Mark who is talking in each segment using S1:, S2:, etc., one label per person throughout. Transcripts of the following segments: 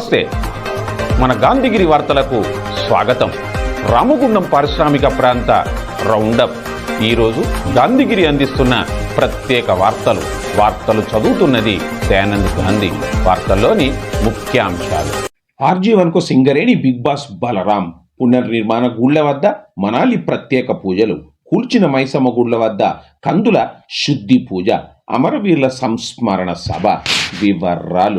S1: నమస్తే. మన గాంధీగిరి వార్తలకు స్వాగతం. రామగుండం పారిశ్రామిక ప్రాంత రౌండప్. ఈరోజు గాంధీగిరి అందిస్తున్న ప్రత్యేక వార్తలు. వార్తలు చదువుతున్నది దయానంద్ గాంధీ. వార్తల్లోని ముఖ్యాంశాలు.
S2: ఆర్జీవన్కు సింగరేణి బిగ్ బాస్ బలరాం. పునర్నిర్మాణ గుళ్ళ వద్ద మనాలి ప్రత్యేక పూజలు. కూల్చిన మైసమ్మ గుళ్ళ వద్ద కందుల శుద్ధి పూజ. అమరవీరుల సంస్మరణ సభ. వివరాలు.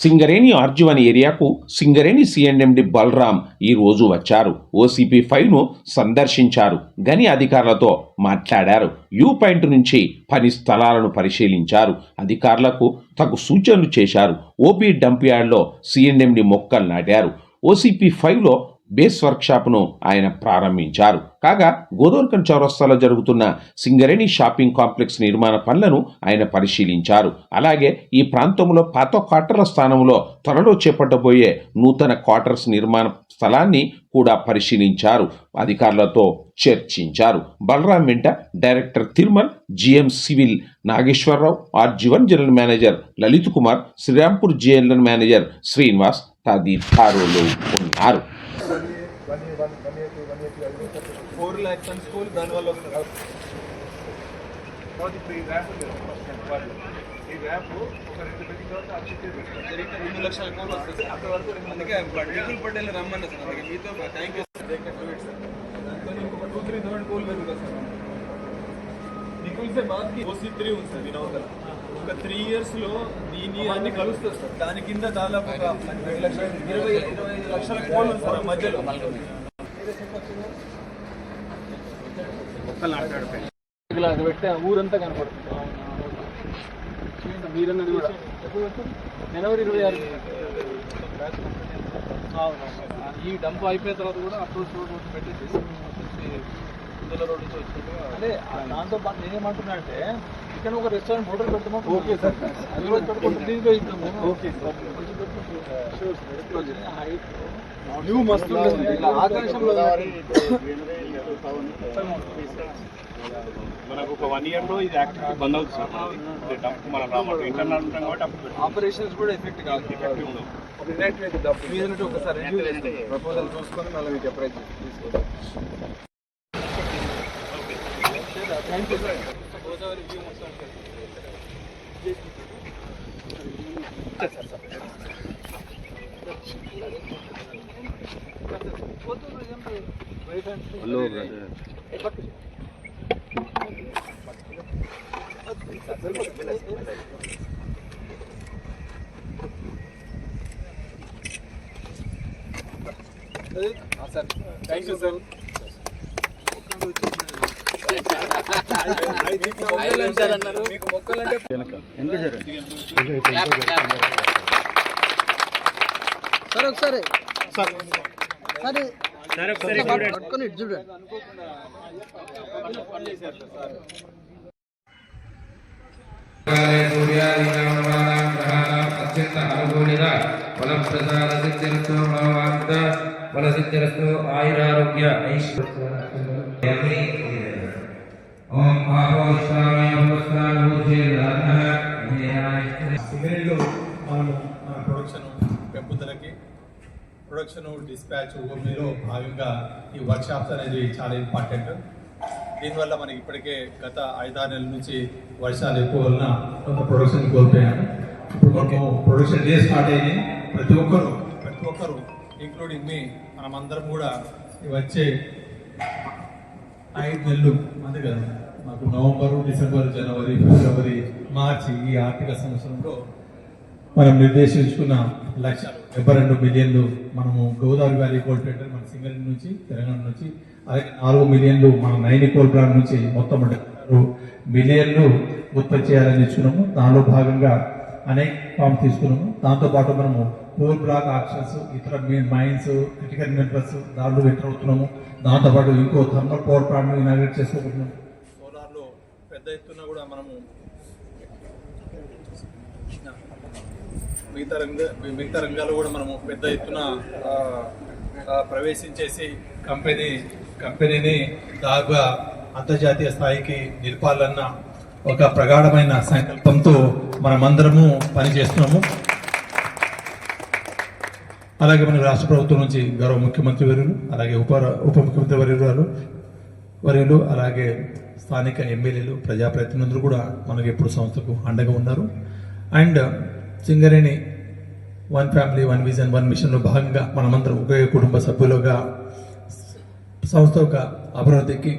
S2: Singareni R G one ఏరియాకు Singareni CMD Balram ఈ రోజు వచ్చారు. ఓసీపీ ఫైవ్ను సందర్శించారు. గని అధికారులతో మాట్లాడారు. యూ పాయింట్ నుంచి పని స్థలాలను పరిశీలించారు. అధికారులకు తగు సూచనలు చేశారు. ఓపీ డంప్ యార్డ్లో సిఎండి మొక్కలు నాటారు. ఓసీపీ ఫైవ్లో బేస్ వర్క్షాప్ను ఆయన ప్రారంభించారు. కాగా గోదోర్కన్ చౌరస్తాలో జరుగుతున్న సింగరేణి షాపింగ్ కాంప్లెక్స్ నిర్మాణ పనులను ఆయన పరిశీలించారు. అలాగే ఈ ప్రాంతంలో పాత క్వార్టర్ల స్థానంలో త్వరలో చేపట్టబోయే నూతన క్వార్టర్స్ నిర్మాణ స్థలాన్ని కూడా పరిశీలించారు. అధికారులతో చర్చించారు. బలరాం వెంట director Tirumal GM civil Nageswararao R G one general manager Lalith Kumar Srirampur general manager Srinivas తదితరులు ఉన్నారు.
S3: ఫోర్ ల్యాక్స్ అని స్కూల్ దానివల్ల వస్తుంది తర్వాత ఇప్పుడు ఈ ర్యాప్ ఉంది కదా, first time వాళ్ళు. ఈ ర్యాప్ ఒక రెండు పెట్టిన తర్వాత అప్డేట్ చేస్తారు. జరిగితే రెండు లక్షల కోట్లు వస్తుంది అప్పటి వరకు రెండు అందుకే డీజిల్ పటేల్ రమ్మన్నా సార్ అందుకే మీతో థ్యాంక్ యూ సార్ దాంతో ఇంకొక టూ త్రీ థౌసండ్ కోల్ పెరుగుతుంది సార్ నికుల్ సే బాత్కి ఓసీ త్రీ ఉంది సార్ దీని అవతల ఒక త్రీ ఇయర్స్లో దీని అన్ని కలుస్తుంది సార్ దాని కింద దాదాపు ఒక రెండు లక్షల ఇరవై ఇరవై ఐదు లక్షల కోల్ ఉంది సార్ ఆ మధ్యలో ఇలా పెడితే ఊరంతా కనపడుతుంది. చూడండి, మీరన్నది కూడా. జనవరి ఇరవై ఆరు. ఈ డంప్ అయిపోయిన తర్వాత కూడా అప్రోచ్ రోడ్ పెట్టేసి అదే దాంతో పాటు నేనేమంటున్నా అంటే ఇక్కడ ఒక రెస్టారెంట్ హోటల్ పెడతామా? Okay sir. అది కూడా పెట్టుకుంటే. ఓకే వ్యూ మస్తు ఉంటుంది ఇలా ఆకాశంలో
S4: మనకు ఒక వన్ ఇయర్లో ఇది యాక్టివిటీ బంద్ అవుతుంది డంప్ మనం రామోట్. ఇంటర్నల్ ఉంటాం కాబట్టి అప్పుడు.
S3: ఆపరేషన్స్ కూడా ఎఫెక్ట్ కాదు.
S4: Effective ఉండవు.
S3: ఒకసారి ప్రపోజల్ చూసుకొని మళ్ళీ మీకు అప్రైజ్ గోదావరి వ్యూ మొత్తం సార్ థ్యాంక్ యూ సార్ మీకు మొక్కలంటే
S5: సరే ఒకసారి సరే పట్టుకొని ఇటు చూడండి
S6: అత్యంత అనుకూలిత ఫలప్రసాద సిద్ధిరస్తు భగవాంత ఫల సిద్ధిరస్తు ఆయురారోగ్య ఐశ్వర్య ఓం భాగో విశ్వామయ
S7: సిగరెట్లు మనము మన ప్రొడక్షన్ పెంపుదలకి ప్రొడక్షన్ డిస్పాచ్ ఓపీలో భాగంగా ఈ వర్క్షాప్స్ అనేది చాలా ఇంపార్టెంట్. దీనివల్ల మనకి ఇప్పటికే గత ఐదారు నెలల నుంచి వర్షాలు ఎక్కువ వలన కొంత ప్రొడక్షన్ కోల్పోయాము. ఇప్పుడు మనము ప్రొడక్షన్ డే స్టార్ట్ అయ్యి ప్రతి ఒక్కరు ప్రతి ఒక్కరు ఇంక్లూడింగ్ మీ మనమందరం కూడా వచ్చే ఐదు నెలలు అంతే కదా మాకు నవంబర్ డిసెంబర్ జనవరి ఫిబ్రవరి మార్చి ఈ ఆర్థిక సంవత్సరంలో మనం నిర్దేశించుకున్న లక్ష డెబ్బై రెండు మిలియన్లు మనము గోదావరి వ్యాలీ కోల్ టెండర్ మన సింగరేణి నుంచి తెలంగాణ నుంచి అలాగే నాలుగు మిలియన్లు మన నైని కోల్ ప్లాంట్ నుంచి మొత్తం మిలియన్లు ఉత్పత్తి చేయాలని ఇచ్చుకున్నాము. దానిలో భాగంగా అనేక ఫామ్ తీసుకున్నాము. దాంతోపాటు మనము కోల్ బ్లాక్ ఆప్షన్స్ ఇతర మైన్స్ క్రిటికల్ మినరల్స్ దాంట్లో ఎంటర్ అవుతున్నాము దాంతోపాటు ఇంకో థర్మల్ పవర్ ప్లాంట్ ఇనాగ్రేట్ చేసుకోబోతున్నాము. సోలార్లో పెద్ద ఎత్తున కూడా మనము మిగతా రంగ మిగతా రంగాల్లో కూడా మనము పెద్ద ఎత్తున ప్రవేశించేసి కంపెనీ కంపెనీని దాగా అంతర్జాతీయ స్థాయికి నిలపాలన్న ఒక ప్రగాఢమైన సంకల్పంతో మనమందరము పనిచేస్తున్నాము. అలాగే మన రాష్ట్ర ప్రభుత్వం నుంచి గౌరవ ముఖ్యమంత్రి వర్యులు అలాగే ఉప ఉప ముఖ్యమంత్రి వర్యులు వారు వర్యులు అలాగే స్థానిక ఎమ్మెల్యేలు ప్రజాప్రతినిధులు కూడా మనకి ఎప్పుడు సంస్థకు అండగా ఉన్నారు. And Singareni one family one vision one మిషన్లో భాగంగా మనమందరం ఒకే కుటుంబ సభ్యులుగా సంస్థ యొక్క అభివృద్ధికి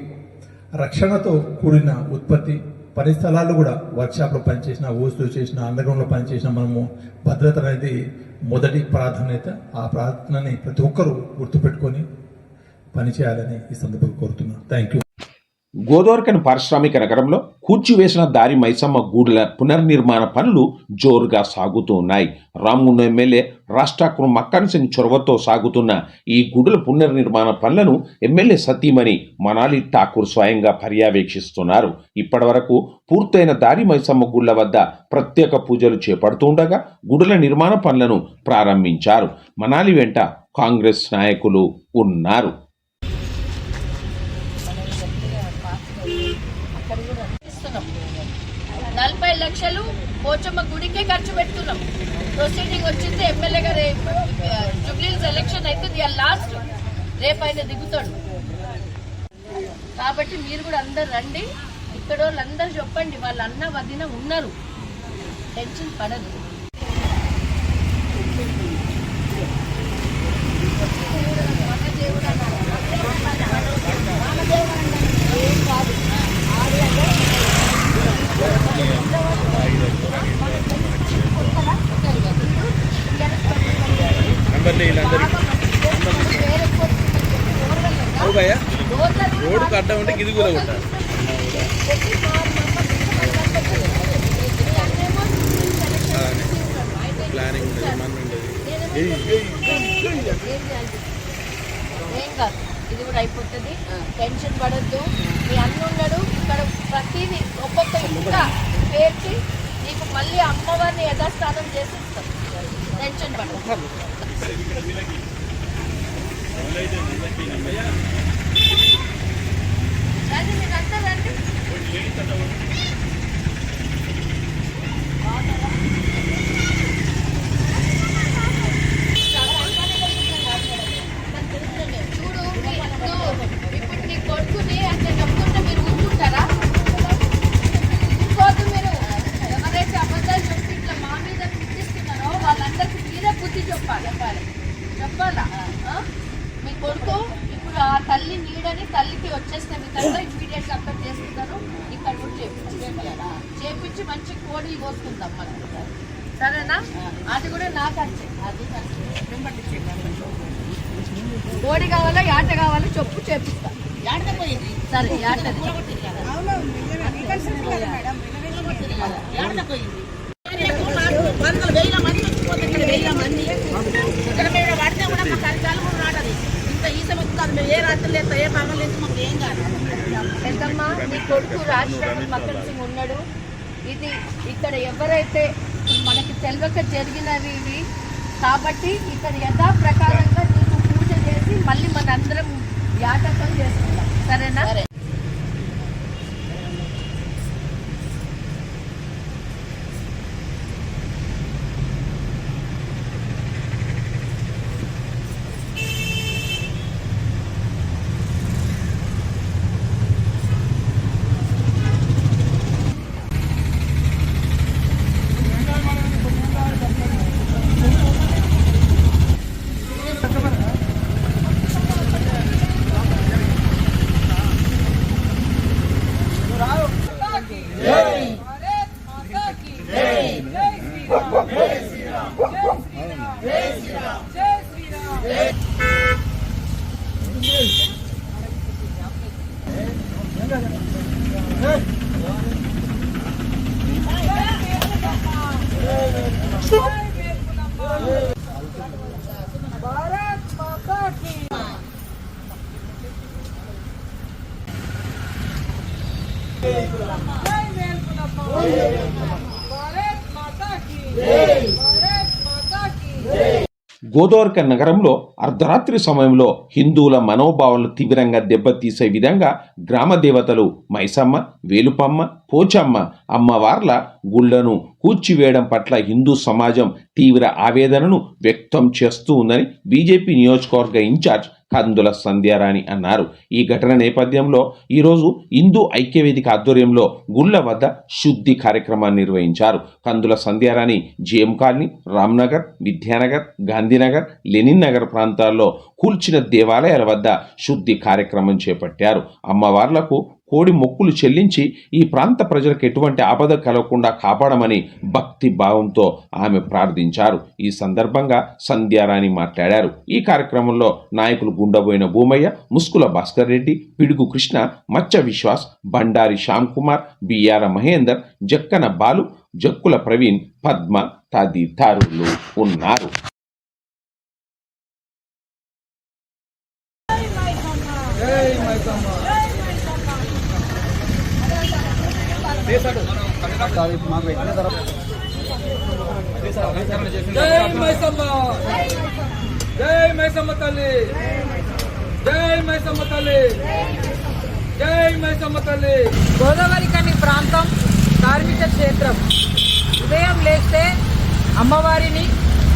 S7: రక్షణతో కూడిన ఉత్పత్తి పని స్థలాల్లో కూడా వర్క్షాప్లో పనిచేసిన ఊసులు చేసిన అండర్గ్రౌండ్లో పనిచేసిన మనము భద్రత అనేది మొదటి ప్రాధాన్యత. ఆ ప్రార్థనని ప్రతి ఒక్కరూ గుర్తుపెట్టుకొని పనిచేయాలని ఈ సందర్భంగా కోరుతున్నాను. థ్యాంక్ యూ
S2: గోదోర్కన్ పారిశ్రామిక నగరంలో కూర్చివేసిన దారి మైసమ్మ గూడుల పునర్నిర్మాణ పనులు జోరుగా సాగుతూ ఉన్నాయి. రామ్గుండ ఎమ్మెల్యే రాష్ట్రాకు మక్కన్ సింగ్ చొరవతో సాగుతున్న ఈ గుడుల పునర్నిర్మాణ పనులను ఎమ్మెల్యే సతీమణి మనాలి ఠాకూర్ స్వయంగా పర్యవేక్షిస్తున్నారు. ఇప్పటివరకు పూర్తయిన దారి మైసమ్మ గుళ్ళ వద్ద ప్రత్యేక పూజలు చేపడుతుండగా గుడుల నిర్మాణ పనులను ప్రారంభించారు. మనాలి వెంట కాంగ్రెస్ నాయకులు ఉన్నారు
S8: ఇస్తున్నాం నలభై లక్షలు పోచమ్మ గుడికే ఖర్చు పెడుతున్నాం. ప్రొసీడింగ్ వచ్చింది ఎమ్మెల్యే గారు జుబ్లీస్ ఎలక్షన్ అవుతుంది లాస్ట్ రేపు ఆయన దిగుతాడు. కాబట్టి మీరు కూడా అందరు రండి. ఇక్కడ వాళ్ళందరూ చెప్పండి వాళ్ళ అన్న వదిన ఉన్నారు. టెన్షన్ పడదు మన దేవుడు అన్నారు. మన దేవుడు అన్నారు. ఏం కాదు ఆడి అంటే
S9: రోడ్డుకు అడ్డం ఉంటే గిది కూడా ఉంటారు ప్లానింగ్ ఉంటుంది మన
S8: ఏం కాదు ఇది కూడా అయిపోతుంది. టెన్షన్ పడద్దు. మీ అన్న ఉన్నాడు ఇక్కడ ప్రతిదీ ఒక్కొక్క ఇంట పేర్చి నీకు మళ్ళీ అమ్మవారిని యథాస్థానం చేసి ఇస్తాం టెన్షన్ పడదు అందరూ రండి చూడు మీ ఇల్లు, ఇప్పుడు నీ కొడుకుని అట్లా చెప్తుంటే మీరు కూర్చుంటారా ఇంకోటి మీరు ఎవరైతే అబద్ధాలు చెప్పి ఇట్లా మా మీద పుట్టిస్తున్నారో వాళ్ళందరికీ మీరే బుద్ధి చెప్పాలి చెప్పాలి చెప్పాలా ఆ? మీ కొడుకు ఇప్పుడు ఆ తల్లి నీడని తల్లికి వచ్చేస్తే మీ తల్లి ఇమీడియట్గా అక్కడ చేస్తున్నారు ఇక్కడ కూడా చేపిస్తాం చేపించి మంచి కోడి కోసుకుందాం మనం సరేనా అది కూడా నాకు అది కోడి కావాలా యాట కావాలా చెప్పు చేపిస్తా. సరే యాటది
S10: వందల వేల మంది వచ్చిపోతే ఇక్కడ వేల మంది. ఇక్కడ మేము పడితే కూడా అరికాలు కూడా ఇంత ఈత మేము ఏ రాత్రి లేదు ఏ లేదు మాకు ఏం కాదు.
S8: పెద్దమ్మ నీ కొడుకు రాజశేఖర్ మక్కన్ సింగ్ ఉన్నాడు. ఇది ఇక్కడ ఎవరైతే తెలియక జరిగినవి ఇవి. కాబట్టి ఇక్కడ యథా ప్రకారంగా నీకు పూజ చేసి మళ్ళీ మన అందరం యాటకం చేసుకుందాం. సరేనా?
S2: 诶 గోదావరిక నగరంలో అర్ధరాత్రి సమయంలో హిందువుల మనోభావాలను తీవ్రంగా దెబ్బతీసే విధంగా గ్రామ దేవతలు మైసమ్మ వేలుపమ్మ పోచమ్మ అమ్మవార్ల గుళ్ళను కూర్చివేయడం పట్ల హిందూ సమాజం తీవ్ర ఆవేదనను వ్యక్తం చేస్తూ ఉందని బీజేపీ నియోజకవర్గ ఇన్ఛార్జ్ కందుల సంధ్యారాణి అన్నారు. ఈ ఘటన నేపథ్యంలో ఈరోజు హిందూ ఐక్యవేదిక ఆధ్వర్యంలో గుళ్ళ వద్ద శుద్ధి కార్యక్రమాన్ని నిర్వహించారు. Kandula Sandhyarani JM colony Ramnagar Vidyanagar Gandhinagar Lenin nagar ప్రాంతాల్లో కూల్చిన దేవాలయాల వద్ద శుద్ధి కార్యక్రమం చేపట్టారు. అమ్మవార్లకు కోడి మొక్కులు చెల్లించి ఈ ప్రాంత ప్రజలకు ఎటువంటి ఆపద కలగకుండా కాపాడమని భక్తి భావంతో ఆమె ప్రార్థించారు. ఈ సందర్భంగా సంధ్యారాణి మాట్లాడారు. ఈ కార్యక్రమంలో నాయకులు గుండబోయిన భూమయ్య ముస్కుల భాస్కర్ రెడ్డి పిడుగు కృష్ణ మచ్చ విశ్వాస్ బండారి శ్యామ్ కుమార్ బియ్యార మహేందర్ జక్కన బాలు జక్కుల ప్రవీణ్ పద్మ తదితరులు ఉన్నారు.
S9: జై మైసమ్మ జై మైసమ్మ తల్లి జై మైసమ్మ తల్లి జై మైసమ్మ తల్లి
S10: గోదావరి కని ప్రాంతం కార్మిక క్షేత్రం. ఉదయం లేస్తే అమ్మవారిని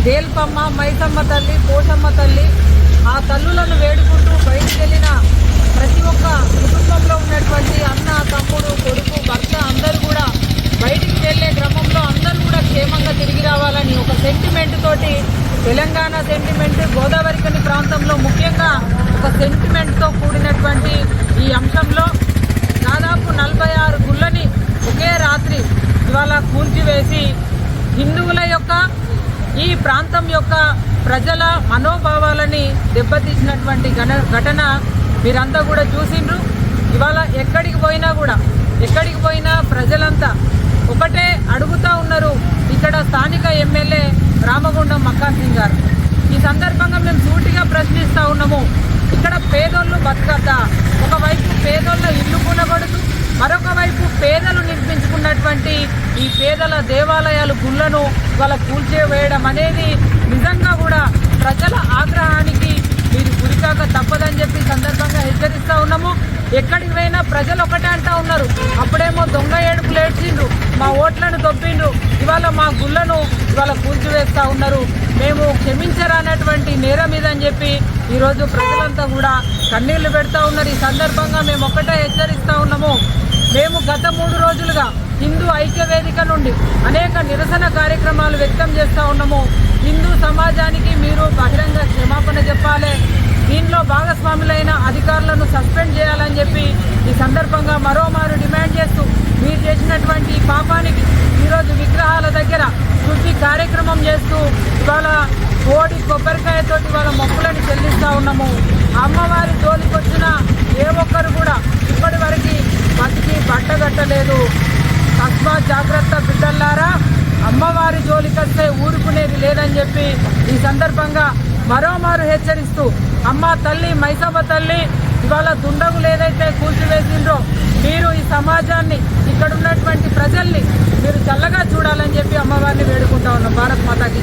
S10: వేల్పమ్మ మైసమ్మ తల్లి పోషమ్మ తల్లి ఆ తల్లులను వేడుకుంటూ బయటికి వెళ్ళిన ప్రతి ఒక్క కుటుంబంలో ఉన్నటువంటి అన్న తమ్ముడు కొడుకు భర్త అందరూ కూడా బయటికి వెళ్ళే క్రమంలో అందరూ కూడా క్షేమంగా తిరిగి రావాలని ఒక సెంటిమెంట్ తోటి తెలంగాణ సెంటిమెంట్ గోదావరి కని ప్రాంతంలో ముఖ్యంగా ఒక సెంటిమెంట్తో కూడినటువంటి ఈ అంశంలో దాదాపు నలభై ఆరు గుళ్ళని ఒకే రాత్రి ఇవాళ కూల్చివేసి హిందువుల యొక్క ఈ ప్రాంతం యొక్క ప్రజల మనోభావాలని దెబ్బతీసినటువంటి ఘన ఘటన మీరంతా కూడా చూసిండ్రు. ఇవాళ ఎక్కడికి పోయినా కూడా ఎక్కడికి పోయినా ప్రజలంతా ఒకటే అడుగుతా ఉన్నారు. ఇక్కడ స్థానిక ఎమ్మెల్యే రామగుండం మక్కా సింగ్ గారు. ఈ సందర్భంగా మేము సూటిగా ప్రశ్నిస్తూ ఉన్నాము. ఇక్కడ పేదోళ్ళు బతకద్దా? ఒకవైపు పేదోళ్ళ ఇల్లు కూలగొడుతూ మరొక వైపు పేదలు నిర్మించుకున్నటువంటి ఈ పేదల దేవాలయాలు గుళ్ళను వాళ్ళ కూల్చేవేయడం అనేది నిజంగా కూడా ప్రజల ఆగ్రహానికి కాక తప్పదని చెప్పి సందర్భంగా హెచ్చరిస్తూ ఉన్నాము. ఎక్కడికి పోయినా ప్రజలు ఒకటే అంటా ఉన్నారు. అప్పుడేమో దొంగ ఏడుపులు ఏడ్చిండ్రు మా ఓట్లను దొబ్బిండ్రు. ఇవాళ మా గుళ్ళను ఇవాళ కూల్చివేస్తూ ఉన్నారు. మేము క్షమించరానటువంటి నేరం ఇదని చెప్పి ఈరోజు ప్రజలంతా కూడా కన్నీళ్ళు పెడతా ఉన్నారు. ఈ సందర్భంగా మేము ఒకటే హెచ్చరిస్తూ ఉన్నాము. మేము గత మూడు రోజులుగా హిందూ ఐక్య వేదిక నుండి అనేక నిరసన కార్యక్రమాలు వ్యక్తం చేస్తూ ఉన్నాము. హిందూ సమాజానికి మీరు బహిరంగ క్షమాపణ చెప్పాలి. దీనిలో భాగస్వాములైన అధికారులను సస్పెండ్ చేయాలని చెప్పి ఈ సందర్భంగా మరోమారు డిమాండ్ చేస్తూ మీరు చేసినటువంటి పాపానికి ఈరోజు విగ్రహాల దగ్గర శుద్ధి కార్యక్రమం చేస్తూ ఇవాళ కోడి కొబ్బరికాయతోటి వాళ్ళ మొక్కులను చెల్లిస్తూ ఉన్నాము. అమ్మవారి జోలికొచ్చిన ఏ ఒక్కరు కూడా ఇప్పటి వరకు బతికి బట్టగట్టలేదు తస్మా జాగ్రత్త బిడ్డల్లారా అమ్మవారి జోలికొస్తే ఊరుకునేది లేదని చెప్పి ఈ సందర్భంగా మరోమారు హెచ్చరిస్తూ అమ్మ తల్లి మైసమ్మ తల్లి ఇవాళ దుండగులు ఏదైతే కూల్చివేసిండ్రో మీరు ఈ
S11: సమాజాన్ని ఇక్కడ ఉన్నటువంటి ప్రజల్ని మీరు చల్లగా చూడాలని చెప్పి అమ్మవారిని వేడుకుంటా ఉన్నాం. భారత్ మాతాకి.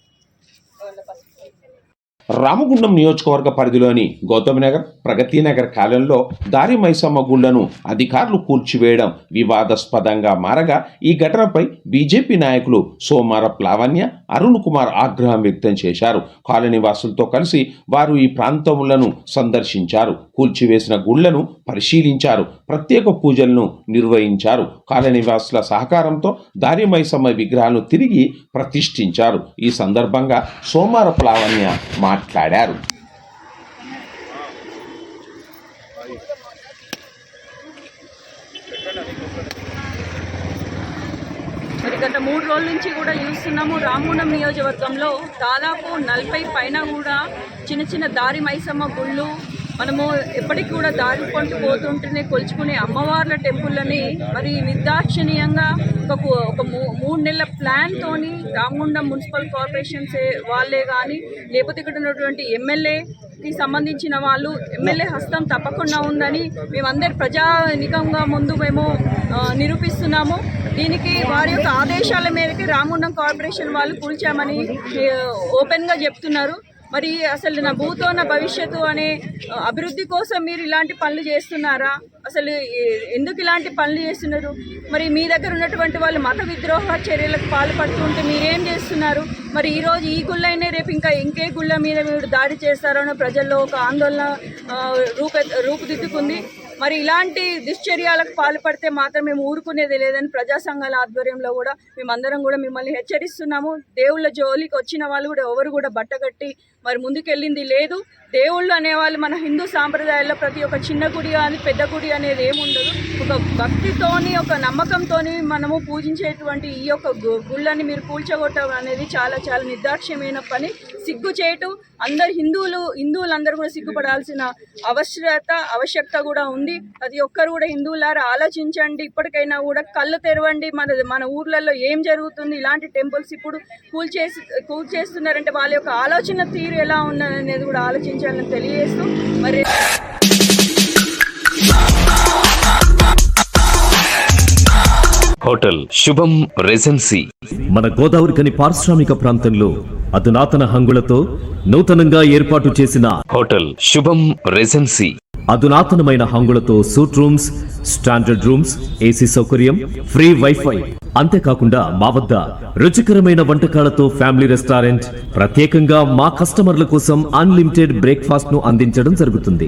S2: Ramagundam నియోజకవర్గ పరిధిలోని గౌతమినగర్ ప్రగతి నగర్ కాలంలో దారి మైసమ్మ గుళ్ళను అధికారులు కూల్చివేయడం వివాదాస్పదంగా మారగా ఈ ఘటనపై బీజేపీ నాయకులు సోమార లావణ్య అరుణ్ కుమార్ ఆగ్రహం వ్యక్తం చేశారు. కాలనివాసులతో కలిసి వారు ఈ ప్రాంతములను సందర్శించారు. కూల్చివేసిన గుళ్ళను పరిశీలించారు. ప్రత్యేక పూజలను నిర్వహించారు. కాలనివాసుల సహకారంతో దారి మైసమ్మ విగ్రహాలను తిరిగి ప్రతిష్ఠించారు. ఈ సందర్భంగా సోమార లావణ్య మాట్లాడారు.
S11: మరి గత మూడు రోజుల నుంచి కూడా చూస్తున్నాము రామగుండం నియోజకవర్గంలో దాదాపు నలభై పైన కూడా చిన్న చిన్న దారి మైసమ్మ గుళ్ళు మనము ఎప్పటికి కూడా దారి కొంటూ పోతుంటేనే కొలుచుకునే అమ్మవార్ల టెంపుల్ని మరి నిర్దాక్షిణీయంగా ఒక ఒక మూ- మూడు నెలల ప్లాన్ తోని రామగుండం మున్సిపల్ కార్పొరేషన్స్ వాళ్ళే కానీ లేకపోతే ఇక్కడ ఉన్నటువంటి ఎమ్మెల్యేకి సంబంధించిన వాళ్ళు ఎమ్మెల్యే హస్తం తప్పకుండా ఉందని మేమందరి ప్రజానికంగా ముందు మేము నిరూపిస్తున్నాము. దీనికి వారి యొక్క ఆదేశాల మేరకు రామగుండం కార్పొరేషన్ వాళ్ళు కూల్చామని ఓపెన్గా చెప్తున్నారు. మరి అసలు నా భూతో నా భవిష్యత్తు అనే అభివృద్ధి కోసం మీరు ఇలాంటి పనులు చేస్తున్నారా? అసలు ఎందుకు ఇలాంటి పనులు చేస్తున్నారు? మరి మీ దగ్గర ఉన్నటువంటి వాళ్ళు మత విద్రోహ చర్యలకు పాల్పడుతుంటే మీరేం చేస్తున్నారు? మరి ఈరోజు ఈ గుళ్ళైనా రేపు ఇంకా ఇంకే గుళ్ళ మీద మీరు దాడి చేస్తారనో ప్రజల్లో ఒక ఆందోళన రూప రూపుదిద్దుకుంది. మరి ఇలాంటి దుశ్చర్యాలకు పాల్పడితే మాత్రం మేము ఊరుకునేది లేదని ప్రజా సంఘాల ఆధ్వర్యంలో కూడా మేమందరం కూడా మిమ్మల్ని హెచ్చరిస్తున్నాము. దేవుళ్ళ జోలికి వచ్చిన వాళ్ళు కూడా ఎవరు కూడా బట్టగట్టి మరి ముందుకెళ్ళింది లేదు. దేవుళ్ళు అనేవాళ్ళు మన హిందూ సాంప్రదాయాల్లో ప్రతి ఒక్క చిన్న గుడి కానీ పెద్ద గుడి అనేది ఏముండదు. ఒక భక్తితోని ఒక నమ్మకంతోని మనము పూజించేటువంటి ఈ యొక్క గుళ్ళని మీరు కూల్చగొట్టడం అనేది చాలా చాలా నిర్దాక్ష్యమైన పని. సిగ్గు చేయటం అందరు హిందువులు హిందువులందరూ కూడా సిగ్గుపడాల్సిన అవసరత ఆవశ్యకత కూడా ఉంది. ప్రతి ఒక్కరు కూడా హిందువులారా ఆలోచించండి. ఇప్పటికైనా కూడా కళ్ళు తెరవండి. మన మన ఊర్లలో ఏం జరుగుతుంది? ఇలాంటి టెంపుల్స్ ఇప్పుడు కూల్ కూల్చేస్తున్నారంటే కూల్ చేస్తున్నారంటే వాళ్ళ యొక్క ఆలోచన తీరు ఎలా ఉన్నదనేది కూడా ఆలోచించాలని తెలియజేస్తూ మరి
S12: హోటల్ శుభం రెజెన్సీ.
S13: మన గోదావరికని పారిశ్రామిక ప్రాంతంలో అధునాతన హంగులతో నూతనంగా ఏర్పాటు చేసిన
S12: హోటల్ శుభం రెజెన్సీ.
S13: అధునాతనమైన హంగులతో suite rooms standard rooms AC సౌకర్యం ఫ్రీ వైఫై అంతేకాకుండా మా వద్ద రుచికరమైన వంటకాలతో ఫ్యామిలీ రెస్టారెంట్ ప్రత్యేకంగా మా కస్టమర్ల కోసం అన్లిమిటెడ్ బ్రేక్ఫాస్ట్ను అందించడం జరుగుతుంది.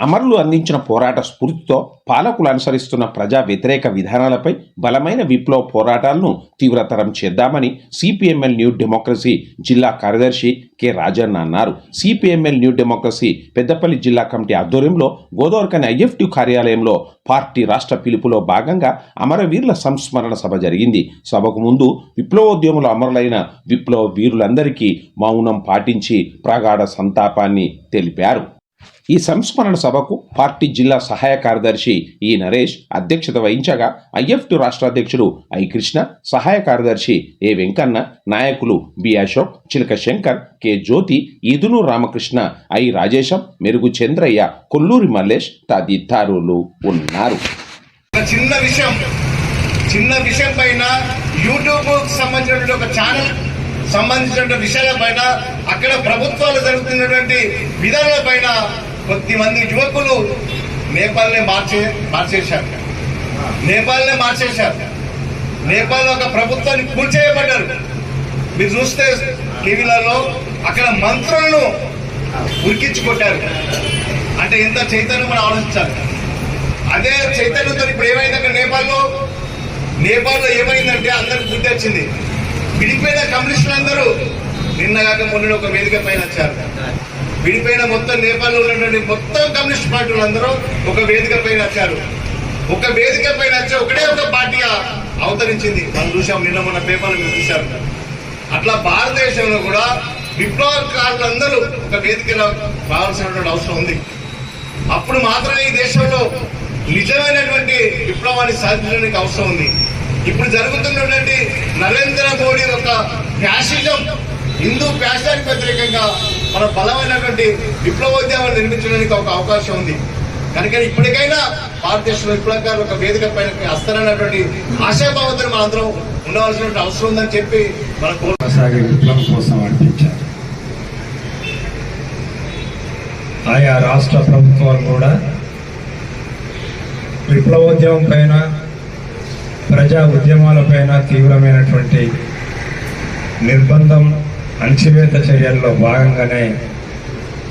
S2: అమరులు అందించిన పోరాట స్ఫూర్తితో పాలకులు అనుసరిస్తున్న ప్రజా వ్యతిరేక విధానాలపై బలమైన విప్లవ పోరాటాలను తీవ్రతరం చేద్దామని సిపిఎంఎల్ న్యూ డెమోక్రసీ జిల్లా కార్యదర్శి కె రాజన్న అన్నారు. సిపిఎంఎల్ న్యూ డెమోక్రసీ పెద్దపల్లి జిల్లా కమిటీ ఆధ్వర్యంలో గోదావరికని ఐఎఫ్టి కార్యాలయంలో పార్టీ రాష్ట్ర పిలుపులో భాగంగా అమరవీరుల సంస్మరణ సభ జరిగింది. సభకు ముందు విప్లవోద్యములు అమరులైన విప్లవ వీరులందరికీ మౌనం పాటించి ప్రగాఢ సంతాపాన్ని తెలిపారు. ఈ సంస్మరణ సభకు పార్టీ జిల్లా సహాయ కార్యదర్శి ఈ నరేష్ అధ్యక్షత వహించగా ఐఎఫ్టి రాష్ట్ర అధ్యక్షుడు ఐ కృష్ణ సహాయ కార్యదర్శి ఏ వెంకన్న నాయకులు B Ashok Chilaka Shankar K Jyothi Eedunu Ramakrishna I Rajesham Merugu Chandraiah Kolluri Mallesh తదితరులు ఉన్నారు.
S9: చిన్న విషయం చిన్న విషయం పైన యూట్యూబ్ సంబంధించినటువంటి ఒక ఛానల్ సంబంధించిన విషయాలపైన అక్కడ ప్రభుత్వాలు జరుగుతున్నటువంటి విధానాల పైన కొద్దిమంది యువకులు నేపాల్ని మార్చే మార్చేశారు. నేపాల్నే మార్చేశారు. నేపాల్ ఒక ప్రభుత్వాన్ని కూల్చేయబడ్డారు. మీరు చూస్తే టీవీలలో అక్కడ మంత్రులను ఉరికించుకుంటారు అంటే ఇంత చైతన్యం మనం ఆలోచించాలి. అదే చైతన్యంతో ఇప్పుడు ఏమైంది అక్కడ నేపాల్లో? నేపాల్లో ఏమైందంటే అందరికి బుద్ధి వచ్చింది. విడిపోయిన కమ్యూనిస్టులు అందరూ నిన్నగాక మొన్న ఒక వేదిక పైన వచ్చారు. విడిపోయిన మొత్తం నేపాల్లో ఉన్నటువంటి మొత్తం కమ్యూనిస్ట్ పార్టీలు అందరూ ఒక వేదిక పైన వచ్చారు. ఒక వేదిక పైన వచ్చి ఒకటే ఒక పార్టీ అవతరించింది. మనం చూసాం నిన్న మన పేపర్లు మీరు చూశారు. అట్లా భారతదేశంలో కూడా విప్లవకారులందరూ ఒక వేదికలో రావాల్సినటువంటి అవసరం ఉంది. అప్పుడు మాత్రమే ఈ దేశంలో నిజమైనటువంటి విప్లవాన్ని సాధించడానికి అవసరం ఉంది. ఇప్పుడు జరుగుతున్నటువంటి నరేంద్ర మోడీ యొక్క ఫ్యాసిజం హిందూ ఫ్యాషన్ వ్యతిరేకంగా మన బలమైనటువంటి విప్లవోద్యమాన్ని నిర్మించడానికి ఒక అవకాశం ఉంది. కనుక ఇప్పటికైనా భారతదేశంలో విప్లవకారులు ఒక వేదిక పైన వస్తారన్నటువంటి ఆశాభావంతో మనందరం ఉండవలసినటువంటి అవసరం ఉందని చెప్పి మన
S14: కోసాగే విప్లవం కోసం అనిపించారు ఆయా రాష్ట్ర ప్రభుత్వాలు కూడా విప్లవోద్యమం పైన ప్రజా ఉద్యమాలపైన తీవ్రమైనటువంటి నిర్బంధం అణచివేత చర్యల్లో భాగంగానే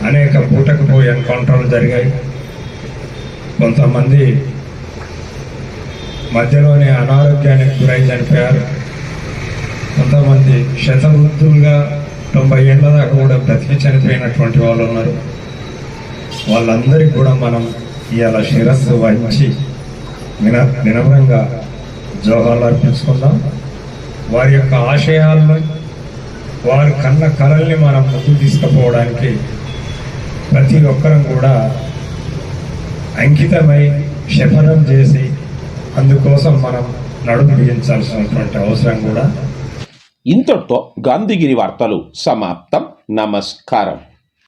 S14: అనేక పూటకు ఎన్కౌంటర్లు జరిగాయి. కొంతమంది మధ్యలోనే అనారోగ్యానికి గురై చనిపోయారు. కొంతమంది శతవృద్ధులుగా తొంభై ఏళ్ళ దాకా కూడా బ్రతికి చనిపోయినటువంటి వాళ్ళు ఉన్నారు. వాళ్ళందరికీ కూడా మనం ఇవాళ శిరస్సు వంచి విన వినమ్రంగా జోహాలు అర్పించుకుందాం. వారి యొక్క ఆశయాలను వారి కన్న కళల్ని మనం ముందుకు తీసుకుపోవడానికి ప్రతి ఒక్కరం కూడా అంకితమై శపథం చేసి అందుకోసం మనం నడుము బిగించాల్సినటువంటి అవసరం కూడా.
S2: ఇంతటితో గాంధీగిరి వార్తలు సమాప్తం. నమస్కారం.